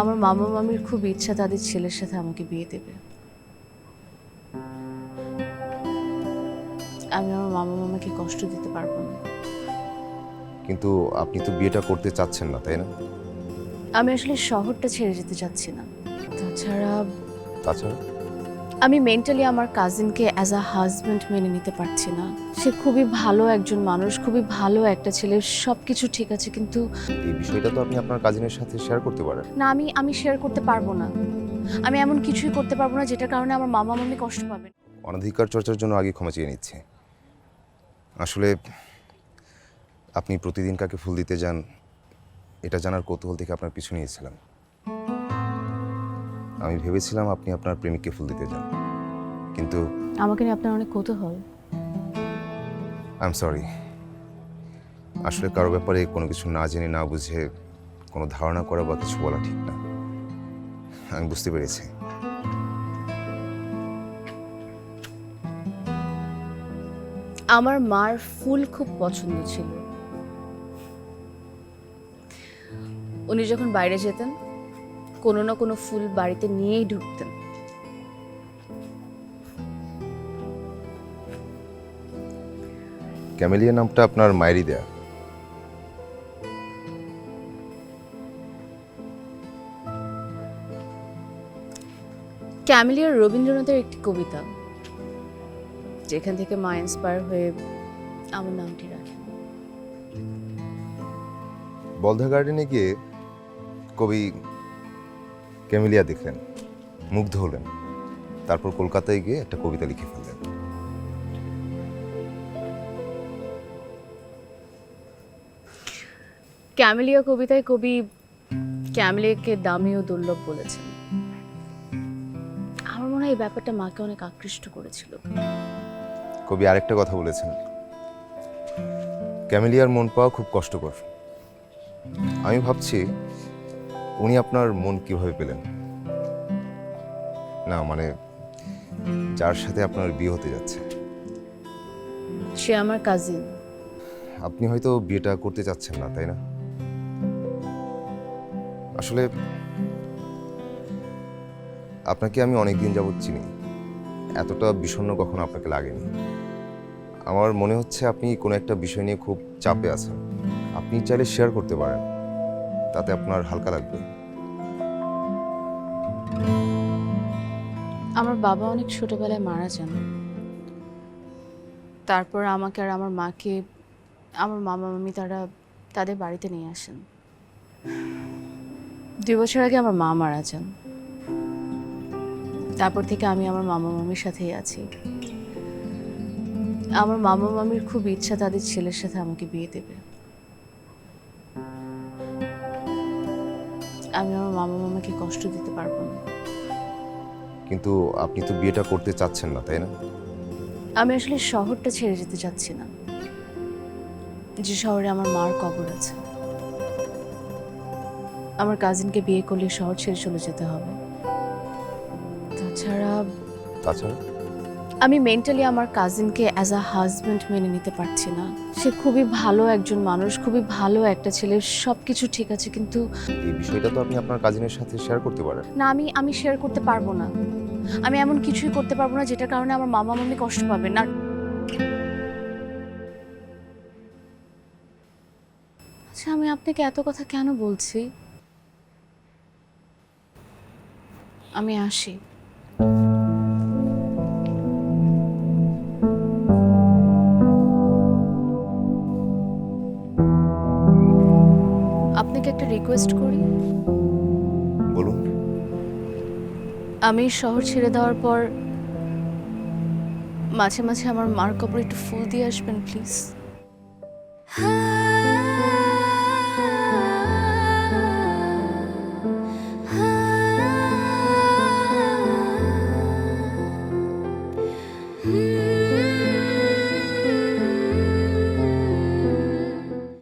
আমার মামা মামির খুব ইচ্ছা তাদের ছেলের সাথে আমাকে বিয়ে দেবে। আমি আমার মামা মামাকে কষ্ট দিতে পারব না। কিন্তু আপনি তো বিয়েটা করতে চাচ্ছেন না তাই না? আমি আসলে শহরটা ছেড়ে যেতে চাচ্ছি না। তাছাড়া তাছাড়া? আমি মেন্টালি আমার কাজিনকে অ্যাজ আ হাজব্যান্ড মেনে নিতে পারছি না। সে খুবই ভালো একজন মানুষ খুবই ভালো একটা ছেলে সব কিছু ঠিক আছে কিন্তু এই বিষয়টা তো আপনি আপনার কাজিনের সাথে শেয়ার করতে পারেন। না আমি আমি শেয়ার করতে পারব না। আমি এমন কিছুই করতে পারব না যেটার কারণে আমার মামা মামি কষ্ট পাবেন অনধিকার চর্চার জন্য আগে ক্ষমা চেয়ে নিচ্ছি। আসলে আপনি প্রতিদিন কাকে ফুল দিতে যান এটা জানার কৌতূহল থেকে আপনার পিছু নিয়েছিলাম। আমি ভেবেছিলাম আপনি আপনার প্রেমিককে ফুল দিতে যান। কিন্তু আমাকে নিয়ে আপনার অনেক কৌতূহল। আই এম সরি আসলে কারও ব্যাপারে কোনো কিছু না জেনে না বুঝে কোনো ধারণা করা বা কিছু বলা ঠিক না। আমি বুঝতে পেরেছি। আমার মার ফুল খুব পছন্দ ছিল। উনি যখন বাইরে যেতেন কোনো না কোনো ফুল বাড়িতে নিয়েই ঢুকতেন। ক্যামেলিয়া নামটা আপনার মায়েরই দেয়া। ক্যামেলিয়ার রবীন্দ্রনাথের একটি কবিতা যেখান থেকে মা ইন্সপায়ার হয়ে আমার নামটি রাখেন। বলধা গার্ডেনে গিয়ে কবি ক্যামেলিয়া দেখলেন মুগ্ধ হলেন। তারপর কলকাতায় গিয়ে একটা কবিতা লিখে ফেললেন। ক্যামেলিয়া কবিতায় কবি ক্যামেলিয়াকে দামি ও দুর্লভ বলেছেন। আমার মনে হয় এই ব্যাপারটা মাকে অনেক আকৃষ্ট করেছিল। কবি আরেকটা কথা বলেছেন। ক্যামেলিয়ার মন পাওয়া খুব কষ্টকর। আমি ভাবছি উনি আপনার মন কীভাবে পেলেন? না মানে যার সাথে আপনার বিয়ে হতে যাচ্ছে। সে আমার কাজিন আপনি হয়তো বিয়েটা করতে চাচ্ছেন না তাই না? আসলে আপনাকে আমি অনেক দিন যাবৎ চিনি। এতটা বিষণ্ণ কখনো আপনাকে লাগেনি। আমার মনে হচ্ছে আপনি কোনো একটা বিষয় নিয়ে খুব চাপে আছেন। আপনি চাইলে শেয়ার করতে পারেন। তাতে আপনার হালকা লাগবে। আমার বাবা অনেক ছোটবেলায় মারা যান। তারপর আমাকে আর আমার মাকে, আমার মামা, মামি তারা তাদের বাড়িতে নিয়ে আসেন। দুই বছর আগে আমার মা মারা যান। তারপর থেকে আমি আমার মামা, মামির সাথেই আছি। আমার মামা, মামির খুব ইচ্ছা তাদের ছেলের সাথে আমাকে বিয়ে দেবে। আমি আমার মামা মামাকে কষ্ট দিতে পারব না। কিন্তু আপনি তো বিয়েটা করতে চাচ্ছেন না তাই না? আমি আসলে শহরটা ছেড়ে যেতে চাচ্ছি না। যে শহরে আমার মার কবর আছে। আমার কাজিনকে বিয়ে করলে শহর ছেড়ে চলে যেতে হবে। তাছাড়া তাছাড়া? আমি মেন্টালি আমার কাজিনকে অ্যাজ আ হাজব্যান্ড মেনে নিতে পারছি না। সে খুবই ভালো একজন মানুষ খুবই ভালো একটা ছেলে সব কিছু ঠিক আছে কিন্তু এই বিষয়টা তো আপনি আপনার কাজিনের সাথে শেয়ার করতে পারেন। না আমি আমি শেয়ার করতে পারব না। আমি এমন কিছুই করতে পারব না যেটার কারণে আমার মামা মামি কষ্ট পাবে। না। আচ্ছা আমি আপনাকে এত কথা কেন বলছি? আমি আসি। রিকোয়েস্ট করি। বলুন। আমি শহর ছেড়ে দেওয়ার পর মাঝে মাঝে আমার মার কাপড় একটু ফুল দিয়ে আসবেন প্লিজ।